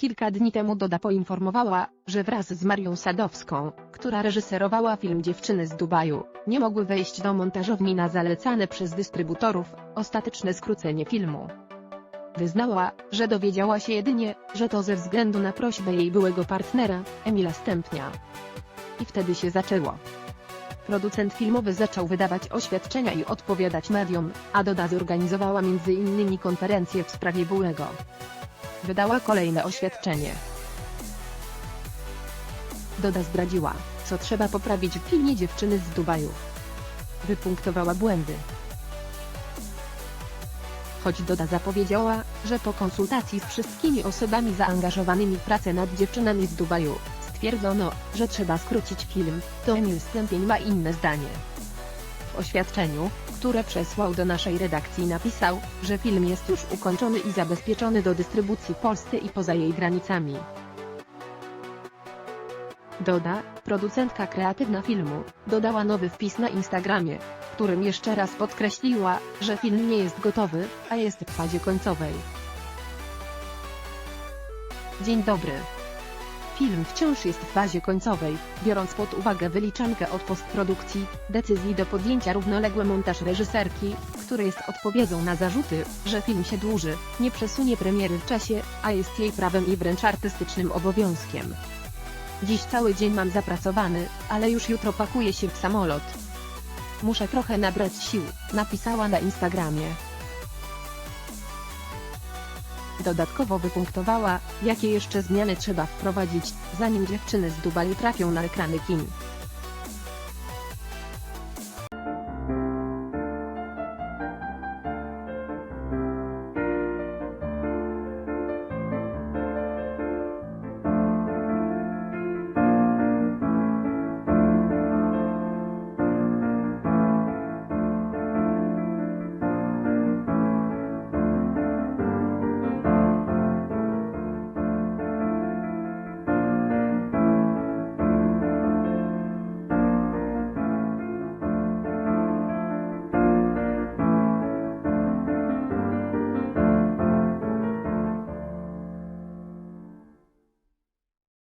Kilka dni temu Doda poinformowała, że wraz z Marią Sadowską, która reżyserowała film Dziewczyny z Dubaju, nie mogły wejść do montażowni na zalecane przez dystrybutorów, ostateczne skrócenie filmu. Wyznała, że dowiedziała się jedynie, że to ze względu na prośbę jej byłego partnera, Emila Stępnia. I wtedy się zaczęło. Producent filmowy zaczął wydawać oświadczenia i odpowiadać mediom, a Doda zorganizowała m.in. konferencję w sprawie byłego. Wydała kolejne oświadczenie. Doda zdradziła, co trzeba poprawić w filmie Dziewczyny z Dubaju. Wypunktowała błędy. Choć Doda zapowiedziała, że po konsultacji z wszystkimi osobami zaangażowanymi w pracę nad Dziewczynami z Dubaju, stwierdzono, że trzeba skrócić film, to Emil Stępień ma inne zdanie. W oświadczeniu, które przesłał do naszej redakcji napisał, że film jest już ukończony i zabezpieczony do dystrybucji w Polsce i poza jej granicami. Doda, producentka kreatywna filmu, dodała nowy wpis na Instagramie, w którym jeszcze raz podkreśliła, że film nie jest gotowy, a jest w fazie końcowej. Dzień dobry. Film wciąż jest w fazie końcowej, biorąc pod uwagę wyliczankę od postprodukcji, decyzji do podjęcia równoległy montaż reżyserki, który jest odpowiedzią na zarzuty, że film się dłuży, nie przesunie premiery w czasie, a jest jej prawem i wręcz artystycznym obowiązkiem. Dziś cały dzień mam zapracowany, ale już jutro pakuję się w samolot. Muszę trochę nabrać sił, napisała na Instagramie. Dodatkowo wypunktowała, jakie jeszcze zmiany trzeba wprowadzić, zanim dziewczyny z Dubaju trafią na ekrany kin.